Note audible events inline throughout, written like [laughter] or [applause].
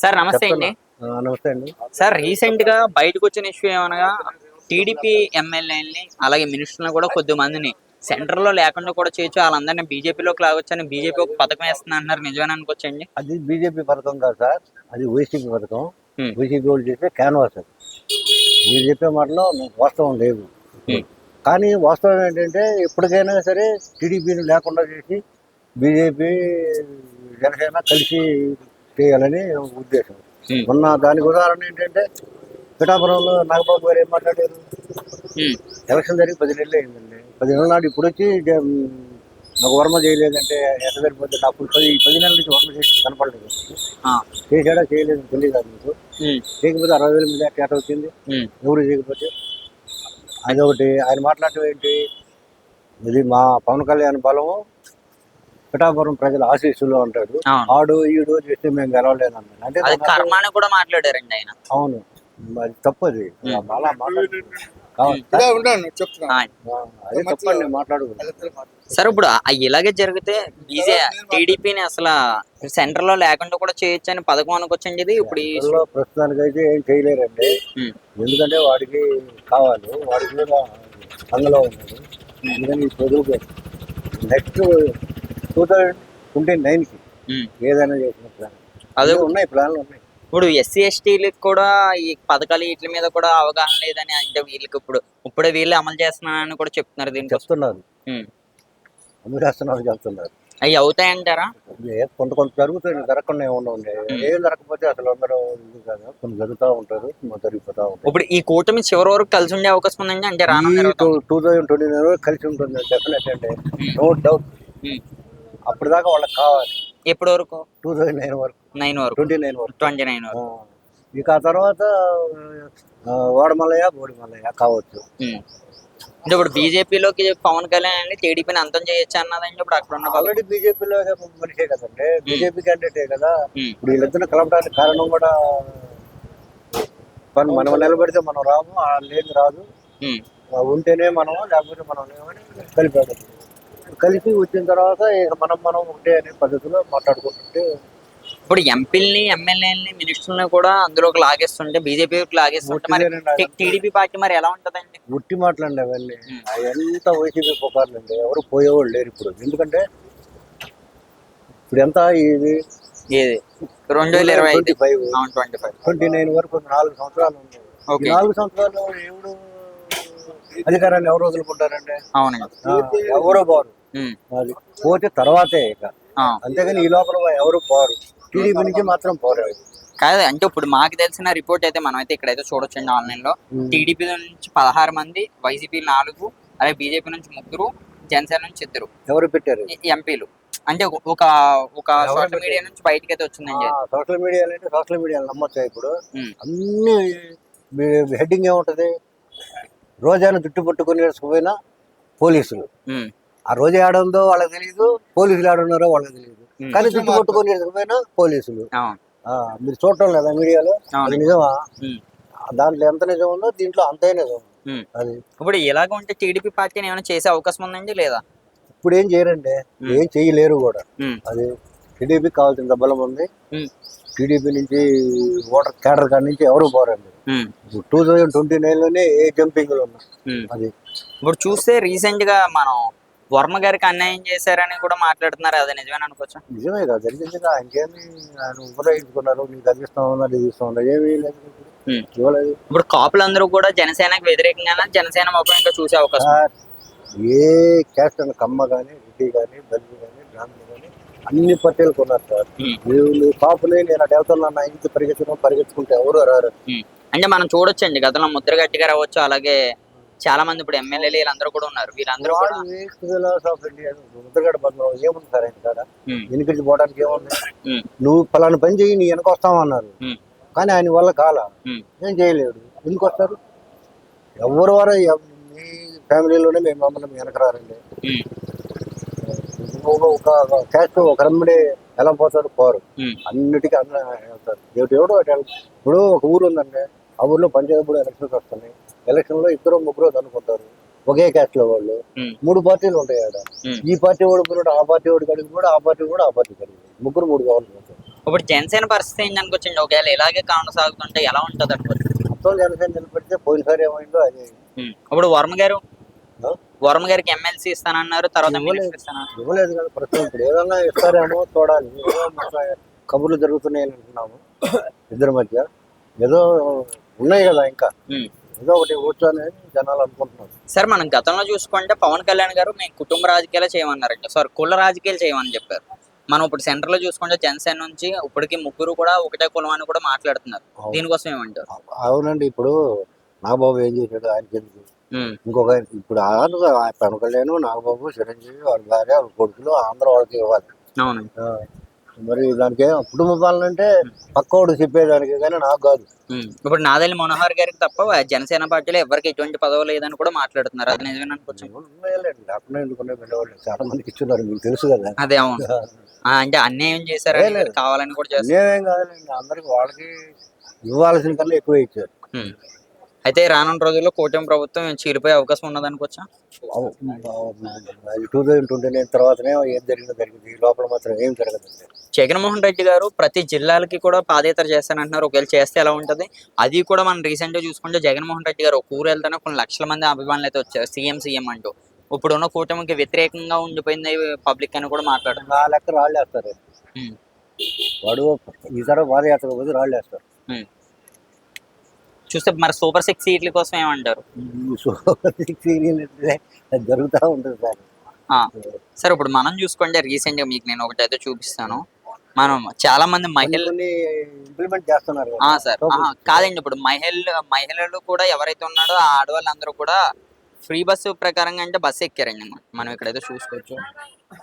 Sir నమస్తే అండి. నమస్తే అండి. సార్ రీసెంట్గా బయటకు వచ్చిన ఇష్యూ ఏమనగా టీడీపీ ఎమ్మెల్యేలని అలాగే మినిస్టర్లను కూడా కొద్ది మందిని సెంటర్లో లేకుండా కూడా చేయొచ్చు. వాళ్ళందరినీ బీజేపీలోకి లాగొచ్చని బీజేపీ ఒక పథకం వేస్తుంది అంటున్నారు. నిజమేనా అనుకోవచ్చండి? అది బీజేపీ పథకం కాదు సార్. అది వైసీపీ పథకం. Hmm. వైసీపీ వాళ్ళు చేసే క్యాన్వాస్ అది. మీరు చెప్పే మాటలో వాస్తవం లేదు. కానీ వాస్తవం ఏంటంటే ఎప్పటికైనా సరే టీడీపీని లేకుండా చేసి బీజేపీ జనసేన కలిసి చేయాలని ఉద్దేశం. మొన్న దానికి ఉదాహరణ ఏంటంటే పిఠాపురంలో నాగబాబు గారు ఏం మాట్లాడారు? ఎలక్షన్ జరిగి పది నెలలు అయిందండి. పది నెలల నాడు ఇప్పుడు వచ్చి నాకు వర్మ చేయలేదంటే ఎట్లా సరిపోతే నాకు పది పది నెలల నుంచి వర్మ చేసి కనపడలేదు. చేశాడా చేయలేదు తెలియదు మీకు చేయకపోతే అరవై వేల మీద కేట వచ్చింది. ఎవరు చేయకపోతే? అదొకటి. ఆయన మాట్లాడటం ఏంటి? ఇది మా పవన్ కళ్యాణ్ బలము పిఠాపురం ప్రజల ఆశీస్సులు అంటాడు అవును. ఆడు ఈడు చేస్తే మేము గెలవలేదు అన్నాడు. అంటే కూడా మాట్లాడారండి ఆయన. అవును. మరి తప్పది. అలా మాట్లాడుకున్నాను సార్ ఇప్పుడు ఆ ఇలాగే జరిగితే బీజే టీడీపీని అసలు సెంటర్లో లేకుండా కూడా చేయొచ్చు అని పథకం అనుకోవచ్చండి ఇది? ఇప్పుడు ప్రస్తుతానికి అయితే ఏం చేయలేరండి. ఎందుకంటే వాడికి కావాలి. వాడికి కూడా అందులో ఉన్నాడు. ఈ చదువుకు నెక్స్ట్ టూ థౌజండ్ ట్వంటీ నైన్కి. ఏదైనా చేసిన ప్లాన్ అదే ఉన్నాయి ప్లాన్లు ఉన్నాయి. ఇప్పుడు ఎస్సీ ఎస్టీలకు కూడా ఈ పథకాలు వీటి మీద కూడా అవగాహన లేదని అంటే వీళ్ళకి ఇప్పుడు ఇప్పుడే వీళ్ళు అమలు చేస్తున్నారని కూడా చెప్తున్నారు దీనికోసం చెప్తున్నారు. అమలు చేస్తున్నారు చెప్తున్నారు అవి అవుతాయంటారా? కొంత కొంత జరుగుతుంది జరగకుండా ఏమన్నా ఉండే. ఏం జరగకపోతే అసలు అందరూ ఇది కాదు కొన్ని జరుగుతూ ఉంటారు జరిగిపోతూ ఉంటారు ఇప్పుడు ఈ కూటమి చివరి వరకు కలిసి ఉండే అవకాశం ఉందండి అంటే రానున్న తొమ్మిది. టూ థౌజండ్ ట్వంటీ నైన్ వరకు కలిసి ఉంటుంది డెఫినెట్ అంటే. No doubt um. అప్పటిదాకా వాళ్ళకి కావాలి. ఎప్పటి వరకు? టూ థౌజండ్ నైన్ వరకు. నైన్ వరకు. ట్వంటీ నైన్ వరకు. ట్వంటీ నైన్ వరకు ఇక ఆ తర్వాత ఆ, వాడమల్లయ్య బోడిమల్లయ్య కావచ్చు. అంటే ఇప్పుడు బీజేపీలోకి పవన్ కళ్యాణ్ అని టీడీపీని అంతం చేయొచ్చు అన్నదండి ఇప్పుడు అక్కడ ఉన్న. ఆల్రెడీ బీజేపీలో మనిషే కదండి. బీజేపీ క్యాండిడేటే కదా. ఇప్పుడు వీళ్ళిద్దరిని కలపడానికి కారణం కూడా మనం మనం నిలబెడితే మనం రాము లేదు రాదు. ఉంటేనే మనం లేకపోతే మనం కలిపాడు కలిసి వచ్చిన తర్వాత ఇక మనం మనం ఒకటే అనే పద్ధతిలో మాట్లాడుకుంటుంటే ఇప్పుడు ఎంపీలని ఎమ్మెల్యేలని మినిస్టర్లని కూడా అందులోకి లాగేస్తుంటే బీజేపీకి లాగేస్తుంటే మరి. టీడీపీ పార్టీ మరి ఎలా ఉంటదండి? ఉట్టి మాటలండి అవన్నీ. ఎంత వైసీపీ పుకార్లు అండి ఎవరు పోయేవాళ్ళు లేరు ఇప్పుడు. ఎందుకంటే ఇప్పుడు ఎంత ఇది? ఏది? రెండు వేల ఇరవై ఐదు. ట్వంటీ ఫైవ్ ట్వంటీ నైన్ వరకు నాలుగు సంవత్సరాలు ఈ నాలుగు సంవత్సరాలు ఎవడు అధికారాన్ని ఎవరు వదులుకుంటారండి? అవునండి ఎవరో పోరు. పోతే తర్వాతే ఇక. అంతేగాని ఈ లోపల ఎవరు పోరు. టీడీపీ నుంచి మాత్రం పోరు. కాదు అంటే ఇప్పుడు మాకు తెలిసిన రిపోర్ట్ అయితే మనం అయితే ఇక్కడైతే చూడొచ్చండి ఆన్లైన్లో. టీడీపీ నుంచి పదహారు మంది వైసీపీ నాలుగు అలాగే బీజేపీ నుంచి ముగ్గురు జనసేన నుంచి ఇద్దరు. ఎవరు పెట్టారు? ఎంపీలు. అంటే ఒక- ఒక సోషల్ మీడియా నుంచి బయటకి అయితే వచ్చిందండి. సోషల్ మీడియా అంటే సోషల్ మీడియా నమ్మొచ్చా ఇప్పుడు. అన్ని హెడ్డింగ్ ఏముంటది? రోజాను జుట్టు పట్టుకుని నేర్చుకుపోయినా పోలీసులు. ఆ రోజు ఆడుందో వాళ్ళకి తెలియదు పోలీసులు ఆడున్నారో వాళ్ళకి తెలియదు. కానీ జుట్టు పట్టుకొని నేర్చుకుపోయినా పోలీసులు. మీరు చూడటం లేదా మీడియాలో? అది నిజమా. దాంట్లో ఎంత నిజం ఉందో దీంట్లో అంతే నిజం. అది. ఇప్పుడు ఇలాగ ఉంటే టీడీపీ పార్టీని ఏమైనా చేసే అవకాశం ఉందండి లేదా? ఇప్పుడు ఏం చేయరండి. ఏం చేయలేరు కూడా. అది టీడీపీ కావాల్సిన బలం ఉంది. టీడీపీ నుంచి ఓటర్ క్యాడర్ కాడి నుంచి ఎవరు పోరండి? టూ థౌజండ్ ట్వంటీ నైన్లోనే ఏ జంపింగ్ ఉమ్. అది ఇప్పుడు చూస్తే రీసెంట్గా మనం వర్మ గారికి అన్యాయం చేశారని కూడా మాట్లాడుతున్నారు అది నిజమేనా అనుకోవచ్చు నిజమే కదా జరిగింది కదా ఇంకేమి ఆయన ఉపయోగించుకున్నారు నీకు అది ఇస్తాం ఉన్నా ఇది ఇస్తాం ఉన్నా ఏమీ లేదు ఉమ్. ఇవ్వలేదు ఇప్పుడు కాపులందరూ కూడా జనసేనకు వ్యతిరేకంగానే జనసేన ముఖం ఇంకా చూసే అవకాశం ఉంది. సార్, ఏ క్యాస్ట్ అని కమ్మ కానీ రెడ్డి కానీ బల్లి కానీ బ్రాహ్మణి కానీ అన్ని పట్టేలు కొన్నారు సార్ ఉమ్. నువ్వు నువ్వు కాపులే నేను వెళ్తున్నా నా ఇంటి పరిగెత్తడం పరిగెత్తుకుంటే ఎవరు రారు ఉమ్. అంటే మనం చూడొచ్చండి గతంలో ముద్రగట్టి గారు అవ్వచ్చు అలాగే చాలా మంది ఇప్పుడు ఎమ్మెల్యేలు వీళ్ళందరూ కూడా ఉన్నారు వీళ్ళందరూ కూడా ఏముంది సార్ ఆయన. వెనుకటి పోవడానికి ఏముంది. నువ్వు పలానా పని చెయ్యి నీ వెనక వస్తామన్నారు. కానీ ఆయన వల్ల కాల. ఏం చేయలేడు ఎందుకు వస్తారు ఎవరు వారు మీ ఫ్యామిలీలోనే మేము మమ్మల్ని మీ వెనక రారండి. ఒక- క్యాస్ట్ ఒక రమ్మడే ఎలా పోతారు పోరు. అన్నిటికీ అన్న వెళ్తారు ఎవడు. ఇప్పుడు ఒక ఊరు ఉందండి ఆ ఊర్లో పంచాయతీ ఎలక్షన్స్ వస్తున్నాయి. ఎలక్షన్లో ఇద్దరు ముగ్గురు అనుకుంటారు ఒకే క్యాస్ట్లో వాళ్ళు. మూడు పార్టీలు ఉంటాయి ఆడ. ఈ పార్టీ ఓడిపోయినట్టు ఆ పార్టీ ఓడి కడిగి కూడా ఆ పార్టీ కూడా ఆ పార్టీ కడిగి ముగ్గురు మూడు కావాలి ఇప్పుడు జనసేన పరిస్థితి ఏంటి అనుకోవచ్చండి ఒకవేళ ఇలాగే కొనసాగుతుంటే ఎలా ఉంటుంది అనుకోవచ్చు మొత్తం జనసేన నిలబెడితే పోయినసారి ఏమైందో అదే. ఇప్పుడు వర్మ గారు? వర్మ గారికి ఎమ్మెల్సీ ఇస్తానన్నారు తర్వాత ఇవ్వలేదు. కదా ప్రస్తుతం ఇప్పుడు. ఏదన్నా ఇస్తారేమో చూడాలి. కబుర్లు జరుగుతున్నాయని అంటున్నాము. ఇద్దరి మధ్య. ఏదో ఉన్నాయి కదా ఇంకా. ఏదో ఒకటి కూర్చొని జనాలు అనుకుంటున్నారు. సార్ మనం గతంలో చూసుకుంటే పవన్ కళ్యాణ్ గారు మేము కుటుంబ రాజకీయాలు చేయమన్నారండి. సారీ కుల రాజకీయాలు చేయమని చెప్పారు. మనం ఇప్పుడు సెంటర్లో చూసుకుంటే జనసేన నుంచి ఇప్పటికి ముగ్గురు కూడా ఒకటే కులం అని కూడా మాట్లాడుతున్నారు. దీనికోసం ఏమంటారు? అవునండి ఇప్పుడు నాగబాబు ఏం చేశాడు? ఆయనకి ఇంకొక ఇప్పుడు పవన్ కళ్యాణ్ నాగబాబు చిరంజీవి వాళ్ళ భార్య వాళ్ళ కొడుకులు ఆంధ్ర వాళ్ళకి ఇవ్వాలి. అవును. ఆ, మరి దానికి కుటుంబ పాలన అంటే పక్కోడు చెప్పేదానికి కానీ నాకు కాదు. ఇప్పుడు నాదెల్లి మనోహర్ గారికి తప్ప జనసేన పార్టీలో ఎవరికి ఎటువంటి పదవి లేదని కూడా మాట్లాడుతున్నారు. అది నిజమే అనుకోవచ్చు చాలా మందికి ఇచ్చున్నారు మీకు తెలుసు కదా. అదే అవును. అంటే అన్యాయం చేశారు. కావాలని కూడా చేస్తారు. అందరికి వాళ్ళకి ఇవ్వాల్సిన కన్నా ఎక్కువ ఇచ్చారు. అయితే రానున్న రోజుల్లో కూటమి ప్రభుత్వం చీలిపోయే అవకాశం ఉన్నది అనుకోవచ్చా టూ థౌజండ్ ట్వంటీ నైన్ తర్వాతనే ఏం జరిగిందో జరిగింది ఈ లోపల మాత్రం ఏం జరగదు. జగన్మోహన్ రెడ్డి గారు ప్రతి జిల్లాలకి కూడా పాదయాత్ర చేస్తానంటున్నారు. ఒకవేళ చేస్తే ఎలా ఉంటుంది? అది కూడా మనం రీసెంట్గా చూసుకుంటే జగన్మోహన్ రెడ్డి గారు ఒక ఊరు వెళ్తేనే కొన్ని లక్షల మంది అభిమానులు అయితే వచ్చారు. సీఎం సీఎం అంటూ. ఇప్పుడున్న కూటమికి వ్యతిరేకంగా ఉండిపోయింది పబ్లిక్ అని కూడా మాట్లాడారు. నా లెక్క రాళ్ళు వేస్తారు ఉమ్. వాడు ఈసారి పాదయాత్ర పోతే రాళ్ళు వేస్తారు. చూస్తే మరి సూపర్ సిక్స్ సీట్ల కోసం ఏమంటారు? సూపర్ సిక్స్ జరుగుతూ ఉంటుంది సార్. సరే ఇప్పుడు మనం చూసుకుంటే రీసెంట్గా మీకు నేను ఒకటైతే చూపిస్తాను. మనం చాలా మంది మహిళలు కొన్ని ఇంప్లిమెంట్ చేస్తున్నారు సార్. కాదండి ఇప్పుడు మహిళలు మహిళలు కూడా ఎవరైతే ఉన్నాడో ఆ ఆడవాళ్ళందరూ కూడా ఫ్రీ బస్సు ప్రకారంగా అంటే బస్సు ఎక్కారండి మనం ఇక్కడైతే చూసుకోవచ్చు.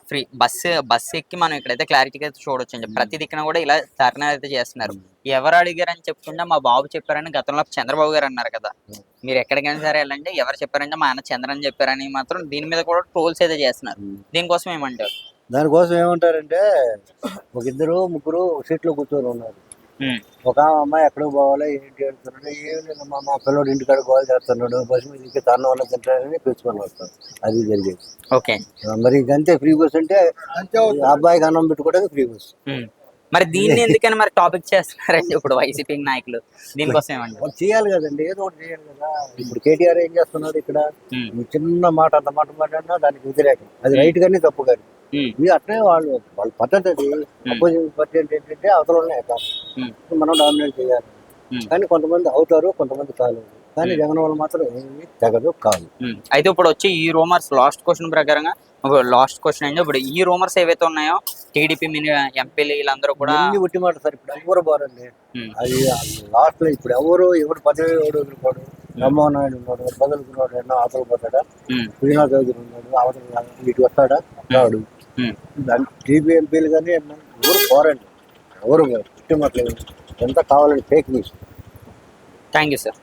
ఫ్రీ బస్సు బస్సు ఎక్కి మనం ఇక్కడైతే క్లారిటీగా చూడొచ్చు అండి ప్రతి దిక్కున కూడా ఇలా ధర్నా అయితే చేస్తున్నారు. ఎవరు అడిగారని చెప్పుకుంటే మా బాబు చెప్పారని గతంలో చంద్రబాబు గారు అన్నారు కదా. మీరు ఎక్కడికైనా సరే వెళ్ళండి ఎవరు చెప్పారంటే మా అన్న చంద్రన్ చెప్పారని మాత్రం దీని మీద కూడా ట్రోల్స్ అయితే చేస్తున్నారు. దీనికోసం ఏమంటారు? దానికోసం ఏమంటారంటే ఒక ఇద్దరు ముగ్గురు సీట్లో కూర్చొని ఉన్నారు. ఒక అమ్మాయి ఎక్కడికి పోవాలి ఏంటి అంటున్నాడు ఏం లేదమ్మా మా పిల్లడు ఇంటికాడ గోల్ చేస్తున్నాడు బస్సు మీద ఇంకే తన వల్ల తింటాడని పిలుచుకొని వస్తాం అది జరిగేది. ఓకే. మరి ఇదంతే ఫ్రీ బస్ అంటే అబ్బాయికి అన్నం పెట్టుకోవడానికి ఫ్రీ బస్. మరి దీన్ని [laughs] ఎందుకని మరి టాపిక్ చేస్తున్నారండి ఇప్పుడు వైసీపీ నాయకులు? దీనికోసం వాళ్ళు చేయాలి కదండి ఏదో ఒకటి చేయాలి కదా. ఇప్పుడు కేటీఆర్ ఏం చేస్తున్నాడు ఇక్కడ? చిన్న మాట అంత మాట మాట్లాడినా దానికి వ్యతిరేకం. అది రైట్ కానీ తప్పు కానీ ఇది అట్లే వాళ్ళు వాళ్ళ పద్ధతి అది. అపోజిషన్ పార్టీ అంటే ఏంటంటే అవతల ఉమ్, మనం డామినేట్ చేయాలి. కానీ కొంతమంది అవుతారు కొంతమంది కాలేదు కానీ జగన్ వాళ్ళు మాత్రం ఏమీ తెగదు కాదు. అయితే ఇప్పుడు వచ్చి ఈ రూమర్స్ లాస్ట్ క్వశ్చన్ ప్రకారంగా లాస్ట్ క్వశ్చన్ అండి ఇప్పుడు ఈ రూమర్స్ ఏవైతే ఉన్నాయో టీడీపీ మిని ఎంపీలు వీళ్ళందరూ కూడా ఉట్టి మాట సార్ ఇప్పుడు ఎవరు ఉమ్, అది లాస్ట్లో ఇప్పుడు ఎవరు ఎవరు పదవి ఎవడు వదులుకోడు రామ్మోహన్ నాయుడు ఉన్నాడు బదులుకున్నాడు ఎన్నో అవతల పోతాడా? శ్రీనాథ్ చౌదరి ఉన్నాడు అవతల ఇటు వస్తాడా? రాడు. టీపీ ఎంపీలు కానీ ఎవరు పోరండి ఎవరు ఉట్టి మాటలేదు ఎంత కావాలని fake news thank you sir